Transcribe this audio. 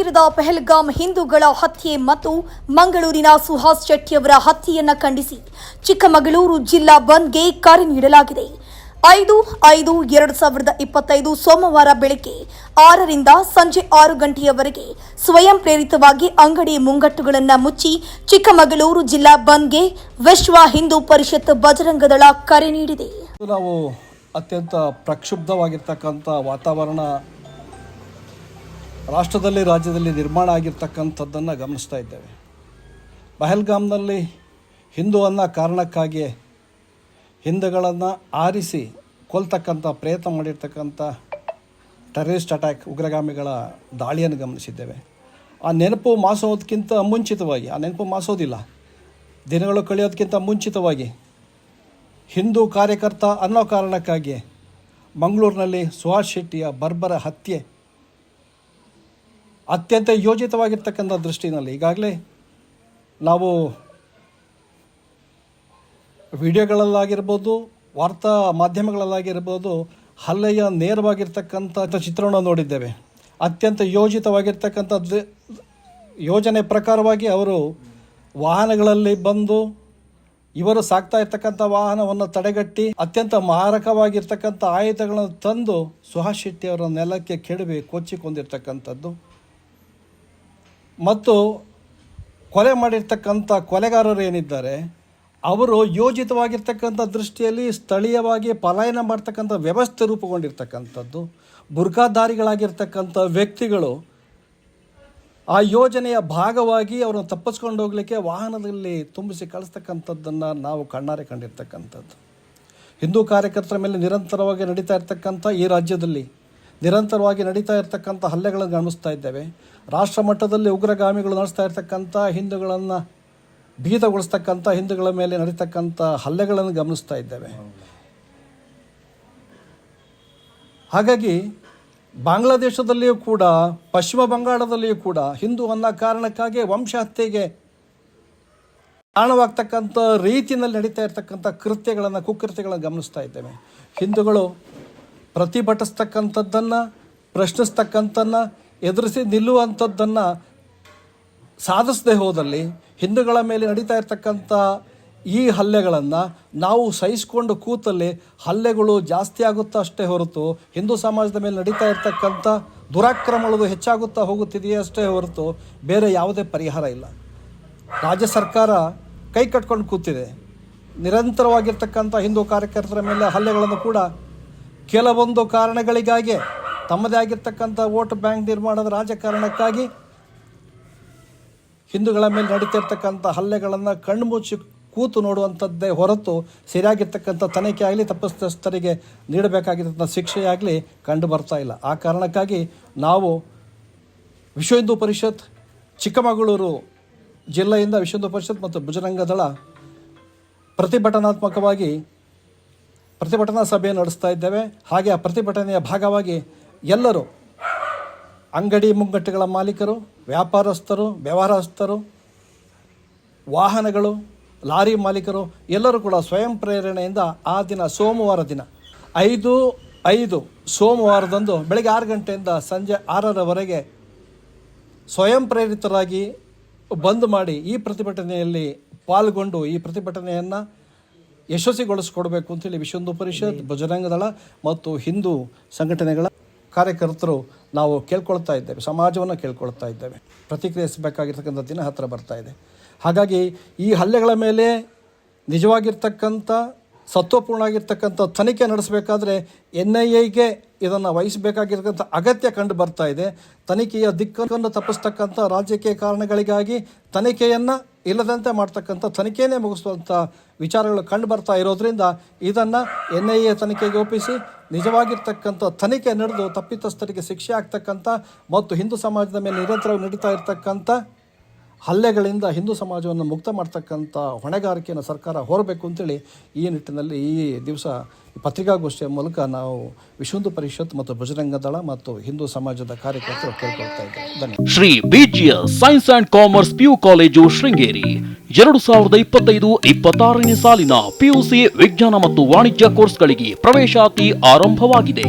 ಕಾಶ್ಮೀರದ ಪೆಹಲ್ಗಾಮ್ ಹಿಂದೂಗಳ ಹತ್ಯೆ ಮತ್ತು ಮಂಗಳೂರಿನ ಸುಹಾಸ್ ಶೆಟ್ಟಿಯವರ ಹತ್ಯೆಯನ್ನು ಖಂಡಿಸಿ ಚಿಕ್ಕಮಗಳೂರು ಜಿಲ್ಲಾ ಬಂದ್ಗೆ ಕರೆ ನೀಡಲಾಗಿದೆ. ಐದು ಐದು, ಎರಡು ಸಾವಿರದ ಇಪ್ಪತ್ತೈದು ಸೋಮವಾರ ಬೆಳಗ್ಗೆ ಆರರಿಂದ ಸಂಜೆ ಆರು ಗಂಟೆಯವರೆಗೆ ಸ್ವಯಂ ಪ್ರೇರಿತವಾಗಿ ಅಂಗಡಿ ಮುಂಗಟ್ಟುಗಳನ್ನು ಮುಚ್ಚಿ ಚಿಕ್ಕಮಗಳೂರು ಜಿಲ್ಲಾ ಬಂದ್ಗೆ ವಿಶ್ವ ಹಿಂದೂ ಪರಿಷತ್ ಬಜರಂಗದಳ ಕರೆ ನೀಡಿದೆ. ನಾವು ಅತ್ಯಂತ ಪ್ರಕ್ಷುಬ್ಧವಾಗಿರ್ತಕ್ಕಂಥ ವಾತಾವರಣ ರಾಷ್ಟ್ರದಲ್ಲಿ, ರಾಜ್ಯದಲ್ಲಿ ನಿರ್ಮಾಣ ಆಗಿರ್ತಕ್ಕಂಥದ್ದನ್ನು ಗಮನಿಸ್ತಾ ಇದ್ದೇವೆ. ಪಹಲ್ಗಾಮ್ನಲ್ಲಿ ಹಿಂದೂ ಅನ್ನೋ ಕಾರಣಕ್ಕಾಗಿ ಹಿಂದೂಗಳನ್ನು ಆರಿಸಿ ಕೊಲ್ತಕ್ಕಂಥ ಪ್ರಯತ್ನ ಮಾಡಿರ್ತಕ್ಕಂಥ ಟೆರರಿಸ್ಟ್ ಅಟ್ಯಾಕ್ ಉಗ್ರಗಾಮಿಗಳ ದಾಳಿಯನ್ನು ಗಮನಿಸಿದ್ದೇವೆ. ಆ ನೆನಪು ಮಾಸೋದಕ್ಕಿಂತ ಮುಂಚಿತವಾಗಿ, ಆ ನೆನಪು ಮಾಸೋದಿಲ್ಲ, ದಿನಗಳು ಕಳೆಯೋದಕ್ಕಿಂತ ಮುಂಚಿತವಾಗಿ ಹಿಂದೂ ಕಾರ್ಯಕರ್ತ ಅನ್ನೋ ಕಾರಣಕ್ಕಾಗಿ ಮಂಗಳೂರಿನಲ್ಲಿ ಸುಹಾಸ್ ಶೆಟ್ಟಿಯ ಬರ್ಬರ ಹತ್ಯೆ ಅತ್ಯಂತ ಯೋಜಿತವಾಗಿರ್ತಕ್ಕಂಥ ದೃಷ್ಟಿನಲ್ಲಿ ಈಗಾಗಲೇ ನಾವು ವಿಡಿಯೋಗಳಲ್ಲಾಗಿರ್ಬೋದು, ವಾರ್ತಾ ಮಾಧ್ಯಮಗಳಲ್ಲಾಗಿರ್ಬೋದು, ಹಲ್ಲೆಯ ನೇರವಾಗಿರ್ತಕ್ಕಂಥ ಚಿತ್ರಣ ನೋಡಿದ್ದೇವೆ. ಅತ್ಯಂತ ಯೋಜಿತವಾಗಿರ್ತಕ್ಕಂಥ ಯೋಜನೆ ಪ್ರಕಾರವಾಗಿ ಅವರು ವಾಹನಗಳಲ್ಲಿ ಬಂದು ಇವರು ಸಾಕ್ತಾ ಇರ್ತಕ್ಕಂಥ ವಾಹನವನ್ನು ತಡೆಗಟ್ಟಿ ಅತ್ಯಂತ ಮಾರಕವಾಗಿರ್ತಕ್ಕಂಥ ಆಯುಧಗಳನ್ನು ತಂದು ಸುಹಾಸ್ ಶೆಟ್ಟಿ ಅವರ ನೆಲಕ್ಕೆ ಕೆಡವಿ ಕೊಚ್ಚಿಕೊಂಡಿರ್ತಕ್ಕಂಥದ್ದು. ಮತ್ತು ಕೊಲೆ ಮಾಡಿರ್ತಕ್ಕಂಥ ಕೊಲೆಗಾರರು ಏನಿದ್ದಾರೆ, ಅವರು ಯೋಜಿತವಾಗಿರ್ತಕ್ಕಂಥ ದೃಷ್ಟಿಯಲ್ಲಿ ಸ್ಥಳೀಯವಾಗಿ ಪಲಾಯನ ಮಾಡ್ತಕ್ಕಂಥ ವ್ಯವಸ್ಥೆ ರೂಪುಗೊಂಡಿರ್ತಕ್ಕಂಥದ್ದು, ಬುರ್ಖಾಧಾರಿಗಳಾಗಿರ್ತಕ್ಕಂಥ ವ್ಯಕ್ತಿಗಳು ಆ ಯೋಜನೆಯ ಭಾಗವಾಗಿ ಅವರನ್ನು ತಪ್ಪಿಸ್ಕೊಂಡು ಹೋಗಲಿಕ್ಕೆ ವಾಹನದಲ್ಲಿ ತುಂಬಿಸಿ ಕಳಿಸ್ತಕ್ಕಂಥದ್ದನ್ನು ನಾವು ಕಣ್ಣಾರೆ ಕಂಡಿರ್ತಕ್ಕಂಥದ್ದು. ಹಿಂದೂ ಕಾರ್ಯಕರ್ತರ ಮೇಲೆ ನಿರಂತರವಾಗಿ ನಡೀತಾ ಇರ್ತಕ್ಕಂಥ ಈ ರಾಜ್ಯದಲ್ಲಿ ನಿರಂತರವಾಗಿ ನಡೀತಾ ಇರತಕ್ಕಂಥ ಹಲ್ಲೆಗಳನ್ನು ಗಮನಿಸ್ತಾ ಇದ್ದೇವೆ. ರಾಷ್ಟ್ರ ಮಟ್ಟದಲ್ಲಿ ಉಗ್ರಗಾಮಿಗಳು ನಡೆಸ್ತಾ ಇರತಕ್ಕಂಥ ಹಿಂದೂಗಳನ್ನು ಭೀತಗೊಳಿಸ್ತಕ್ಕಂಥ ಹಿಂದೂಗಳ ಮೇಲೆ ನಡೀತಕ್ಕಂಥ ಹಲ್ಲೆಗಳನ್ನು ಗಮನಿಸ್ತಾ ಇದ್ದೇವೆ. ಹಾಗಾಗಿ ಬಾಂಗ್ಲಾದೇಶದಲ್ಲಿಯೂ ಕೂಡ, ಪಶ್ಚಿಮ ಬಂಗಾಳದಲ್ಲಿಯೂ ಕೂಡ ಹಿಂದೂ ಅನ್ನೋ ಕಾರಣಕ್ಕಾಗಿ ವಂಶಹತ್ಯೆಗೆ ಕಾರಣವಾಗ್ತಕ್ಕಂಥ ರೀತಿಯಲ್ಲಿ ನಡೀತಾ ಇರತಕ್ಕಂಥ ಕೃತ್ಯಗಳನ್ನು, ಕುಕೃತ್ಯಗಳನ್ನು ಗಮನಿಸ್ತಾ ಇದ್ದೇವೆ. ಹಿಂದೂಗಳು ಪ್ರತಿಭಟಿಸ್ತಕ್ಕಂಥದ್ದನ್ನು ಪ್ರಶ್ನಿಸ್ತಕ್ಕಂಥನ್ನು ಎದುರಿಸಿ ನಿಲ್ಲುವಂಥದ್ದನ್ನು ಸಾಧಿಸದೆ ಹೋದಲ್ಲಿ ಹಿಂದೂಗಳ ಮೇಲೆ ನಡೀತಾ ಇರ್ತಕ್ಕಂಥ ಈ ಹಲ್ಲೆಗಳನ್ನು ನಾವು ಸಹಿಸಿಕೊಂಡು ಕೂತಲ್ಲಿ ಹಲ್ಲೆಗಳು ಜಾಸ್ತಿ ಆಗುತ್ತಾ ಅಷ್ಟೇ ಹೊರತು ಹಿಂದೂ ಸಮಾಜದ ಮೇಲೆ ನಡೀತಾ ಇರ್ತಕ್ಕಂಥ ದುರಾಕ್ರಮಗಳು ಹೆಚ್ಚಾಗುತ್ತಾ ಹೋಗುತ್ತಿದೆಯೇ ಅಷ್ಟೇ ಹೊರತು ಬೇರೆ ಯಾವುದೇ ಪರಿಹಾರ ಇಲ್ಲ. ರಾಜ್ಯ ಸರ್ಕಾರ ಕೈ ಕಟ್ಕೊಂಡು ಕೂತಿದೆ. ನಿರಂತರವಾಗಿರ್ತಕ್ಕಂಥ ಹಿಂದೂ ಕಾರ್ಯಕರ್ತರ ಮೇಲೆ ಹಲ್ಲೆಗಳನ್ನು ಕೂಡ ಕೆಲವೊಂದು ಕಾರಣಗಳಿಗಾಗಿ, ತಮ್ಮದೇ ಆಗಿರ್ತಕ್ಕಂಥ ವೋಟ್ ಬ್ಯಾಂಕ್ ನಿರ್ಮಾಣದ ರಾಜಕಾರಣಕ್ಕಾಗಿ ಹಿಂದೂಗಳ ಮೇಲೆ ನಡೀತಿರ್ತಕ್ಕಂಥ ಹಲ್ಲೆಗಳನ್ನು ಕಣ್ಮುಚ್ಚಿ ಕೂತು ನೋಡುವಂಥದ್ದೇ ಹೊರತು ಸರಿಯಾಗಿರ್ತಕ್ಕಂಥ ತನಿಖೆ ಆಗಲಿ, ತಪ್ಪಿತಸ್ಥರಿಗೆ ನೀಡಬೇಕಾಗಿರ್ತಕ್ಕಂಥ ಶಿಕ್ಷೆಯಾಗಲಿ ಕಂಡು ಬರ್ತಾ ಇಲ್ಲ. ಆ ಕಾರಣಕ್ಕಾಗಿ ನಾವು ವಿಶ್ವ ಹಿಂದೂ ಪರಿಷತ್, ಚಿಕ್ಕಮಗಳೂರು ಜಿಲ್ಲೆಯಿಂದ ವಿಶ್ವ ಹಿಂದೂ ಪರಿಷತ್ ಮತ್ತು ಭುಜರಂಗದಳ ಪ್ರತಿಭಟನಾತ್ಮಕವಾಗಿ ಪ್ರತಿಭಟನಾ ಸಭೆ ನಡೆಸ್ತಾ ಇದ್ದೇವೆ. ಹಾಗೆ ಆ ಪ್ರತಿಭಟನೆಯ ಭಾಗವಾಗಿ ಎಲ್ಲರೂ ಅಂಗಡಿ ಮುಂಗಟ್ಟುಗಳ ಮಾಲೀಕರು, ವ್ಯಾಪಾರಸ್ಥರು, ವ್ಯವಹಾರಸ್ಥರು, ವಾಹನಗಳು, ಲಾರಿ ಮಾಲೀಕರು, ಎಲ್ಲರೂ ಕೂಡ ಸ್ವಯಂ ಪ್ರೇರಣೆಯಿಂದ ಆ ದಿನ ಸೋಮವಾರ ದಿನ, ಐದು ಐದು ಸೋಮವಾರದಂದು ಬೆಳಗ್ಗೆ ಆರು ಗಂಟೆಯಿಂದ ಸಂಜೆ ಆರರವರೆಗೆ ಸ್ವಯಂ ಪ್ರೇರಿತರಾಗಿ ಬಂದ್ ಮಾಡಿ ಈ ಪ್ರತಿಭಟನೆಯಲ್ಲಿ ಪಾಲ್ಗೊಂಡು ಈ ಪ್ರತಿಭಟನೆಯನ್ನು ಯಶಸ್ವಿಗೊಳಿಸ್ಕೊಡ್ಬೇಕು ಅಂತೇಳಿ ವಿಶ್ವ ಹಿಂದೂ ಪರಿಷತ್ ಬಜರಂಗ ದಳ ಮತ್ತು ಹಿಂದೂ ಸಂಘಟನೆಗಳ ಕಾರ್ಯಕರ್ತರು ನಾವು ಕೇಳ್ಕೊಳ್ತಾ ಇದ್ದೇವೆ, ಸಮಾಜವನ್ನು ಕೇಳ್ಕೊಳ್ತಾ ಇದ್ದೇವೆ. ಪ್ರತಿಕ್ರಿಯಿಸಬೇಕಾಗಿರ್ತಕ್ಕಂಥ ದಿನ ಹತ್ತಿರ ಬರ್ತಾ ಇದೆ. ಹಾಗಾಗಿ ಈ ಹಲ್ಲೆಗಳ ಮೇಲೆ ನಿಜವಾಗಿರ್ತಕ್ಕಂಥ ಸತ್ವಪೂರ್ಣ ಆಗಿರ್ತಕ್ಕಂಥ ತನಿಖೆ ನಡೆಸಬೇಕಾದ್ರೆ ಎನ್ ಐ ಎಗೆ ಇದನ್ನು ವಹಿಸಬೇಕಾಗಿರ್ತಕ್ಕಂಥ ಅಗತ್ಯ ಕಂಡು ಬರ್ತಾ ಇದೆ. ತನಿಖೆಯ ದಿಕ್ಕನ್ನು ತಪ್ಪಿಸ್ತಕ್ಕಂಥ ರಾಜಕೀಯ ಕಾರಣಗಳಿಗಾಗಿ ತನಿಖೆಯನ್ನು ಇಲ್ಲದಂತೆ ಮಾಡ್ತಕ್ಕಂಥ ತನಿಖೆಯೇ ಮುಗಿಸುವಂಥ ವಿಚಾರಗಳು ಕಂಡು ಬರ್ತಾ ಇರೋದ್ರಿಂದ ಇದನ್ನು ಎನ್ ಐ ಎ ತನಿಖೆಗೆ ಒಪ್ಪಿಸಿ ನಿಜವಾಗಿರ್ತಕ್ಕಂಥ ತನಿಖೆ ನಡೆದು ತಪ್ಪಿತಸ್ಥರಿಗೆ ಶಿಕ್ಷೆ ಆಗ್ತಕ್ಕಂಥ ಮತ್ತು ಹಿಂದೂ ಸಮಾಜದ ಮೇಲೆ ನಿರಂತರವಾಗಿ ನಡೀತಾ ಇರ್ತಕ್ಕಂಥ ಹಲ್ಲೆಗಳಿಂದ ಹಿಂದೂ ಸಮಾಜವನ್ನು ಮುಕ್ತ ಮಾಡ್ತಕ್ಕಂಥ ಹೊಣೆಗಾರಿಕೆಯನ್ನು ಸರ್ಕಾರ ಹೊರಬೇಕು ಅಂತೇಳಿ ಈ ನಿಟ್ಟಿನಲ್ಲಿ ಈ ದಿವಸ ಪತ್ರಿಕಾಗೋಷ್ಠಿಯ ಮೂಲಕ ನಾವು ವಿಶ್ವ ಹಿಂದೂ ಪರಿಷತ್ ಮತ್ತು ಬಜರಂಗ ದಳ ಮತ್ತು ಹಿಂದೂ ಸಮಾಜದ ಕಾರ್ಯಕರ್ತರು ಕೇಳ್ಕೊಳ್ತಾ ಇದ್ದಾರೆ Shri ಬಿಜಿಯ science and commerce PU college Sringeri. ಎರಡು ಸಾವಿರದ ಇಪ್ಪತ್ತೈದು ಇಪ್ಪತ್ತಾರನೇ ಸಾಲಿನ ಪಿಯುಸಿ ವಿಜ್ಞಾನ ಮತ್ತು ವಾಣಿಜ್ಯ ಕೋರ್ಸ್ಗಳಿಗೆ ಪ್ರವೇಶಾತಿ ಆರಂಭವಾಗಿದೆ.